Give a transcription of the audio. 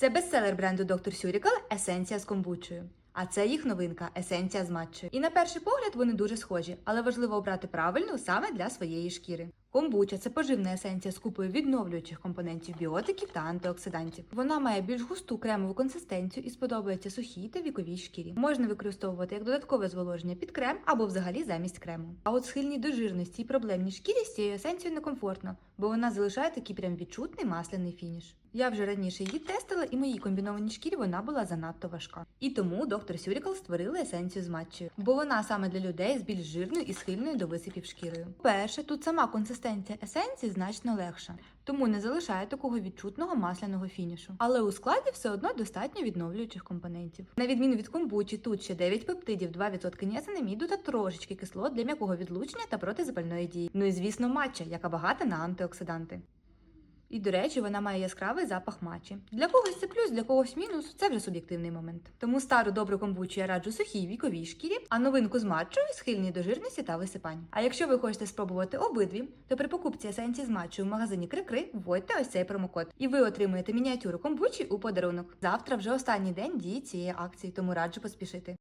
Це бестселер бренду Dr. Сюрікал Есенція з комбучею. А це їх новинка есенція з матчею. І на перший погляд вони дуже схожі, але важливо обрати правильну саме для своєї шкіри. Комбуча це поживна есенція з купою відновлюючих компонентів біотиків та антиоксидантів. Вона має більш густу кремову консистенцію і сподобається сухій та віковій шкірі. Можна використовувати як додаткове зволоження під крем або взагалі замість крему. А от схильній до жирності і проблемній шкірі з цією есенцією некомфортно, бо вона залишає такий прям відчутний масляний фініш. Я вже раніше її тестила, і моїй комбінованій шкірі вона була занадто важка. І тому доктор Сюрікал створила есенцію з матчею, бо вона саме для людей з більш жирною і схильною до висипів шкірою. Перше, тут сама консистенція есенції значно легша, тому не залишає такого відчутного масляного фінішу. Але у складі все одно достатньо відновлюючих компонентів. На відміну від комбучі, тут ще 9 пептидів, 2% ніацинаміду та трошечки кислот для м'якого відлучення та протизапальної дії. Ну і звісно, матча, яка багата на антиоксиданти. І, до речі, вона має яскравий запах матчі. Для когось це плюс, для когось мінус. Це вже суб'єктивний момент. Тому стару добру комбучу я раджу сухій віковій шкірі, а новинку з матчою схильні до жирності та висипань. А якщо ви хочете спробувати обидві, то при покупці есенції з матчою в магазині Крикри вводьте ось цей промокод, і ви отримуєте мініатюру комбучі у подарунок. Завтра вже останній день дії цієї акції, тому раджу поспішити.